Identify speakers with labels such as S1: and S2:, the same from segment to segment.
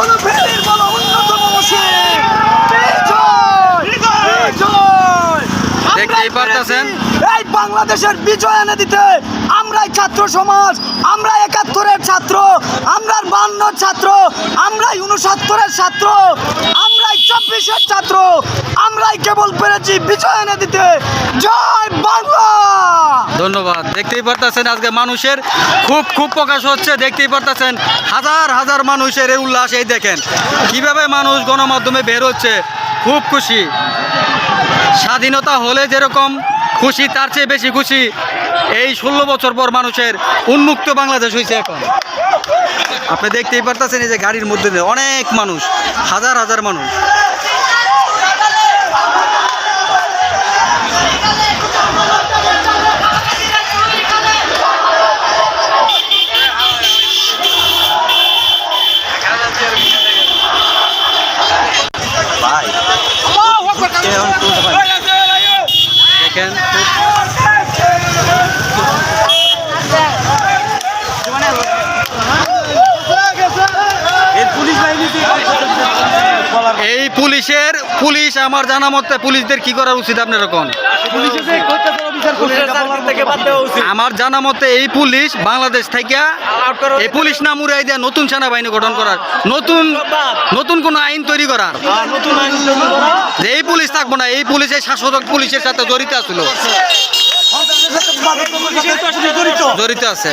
S1: কোনো ফেরির বলো অন্যতম বিজয়!
S2: দেখতেই
S1: এই বাংলাদেশের বিজয় এনে দিতে। আমরাই ছাত্র সমাজ আমরা একাত্তরের ছাত্র আমরাই বান্ন ছাত্র আমরাই উনসত্তরের ছাত্র আমরাই চব্বিশের ছাত্র আমরাই কেবল পেরেছি বিজয় এনে দিতে। জয় বাংলা!
S2: ধন্যবাদ। দেখতেই পারতেছেন আজকে মানুষের খুব খুব প্রকাশ হচ্ছে। দেখতেই পারতেছেন হাজার হাজার মানুষের এই উল্লাস। এই দেখেন কীভাবে মানুষ গণমাধ্যমে বের হচ্ছে। খুব খুশি। স্বাধীনতা হলে যেরকম খুশি, তার চেয়ে বেশি খুশি এই ষোলো বছর পর মানুষের উন্মুক্ত বাংলাদেশ হয়েছে এখন। আপনি দেখতেই পারতেছেন এই যে গাড়ির মধ্যে অনেক মানুষ, হাজার হাজার মানুষ। Yeah. পুলিশের, পুলিশ আমার জানা মতে পুলিশদের কি করা উচিত আপনার কোন? আমার জানা মতে এই পুলিশ বাংলাদেশ থেকে এই পুলিশ নাম উড়াই দেওয়া নতুন সেনাবাহিনী গঠন করার, নতুন নতুন কোন আইন তৈরি করার। এই পুলিশ থাকব না, এই পুলিশ এই শাসক পুলিশের সাথে জড়িত আছিল। জড়িত আছে।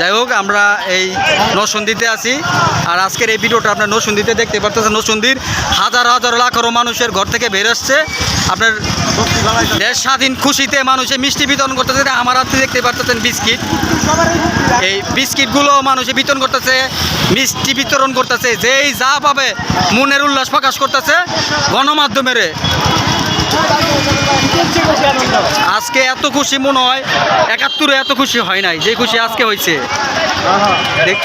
S2: যাই হোক, আমরা এই নসন্দিতে আছি। আর আজকের এই ভিডিওটা আপনার নসন্দিতে দেখতে পারতেছেন। নসন্দির হাজার হাজার লাখেরও মানুষের ঘর থেকে বের আসছে আপনার দেশ স্বাধীন খুশিতে মানুষে মিষ্টি বিতরণ করতেছে। আমার হাতে দেখতে পারতেছেন বিস্কিট। এই বিস্কিটগুলো মানুষে বিতরণ করতেছে, মিষ্টি বিতরণ করতেছে। যেই যা পাবে মনের উল্লাস প্রকাশ করতেছে গণমাধ্যমের। আজকে এত খুশি মনে হয়, একাত্তরে এত খুশি হয় নাই, যে খুশি আজকে হয়েছে দেখ।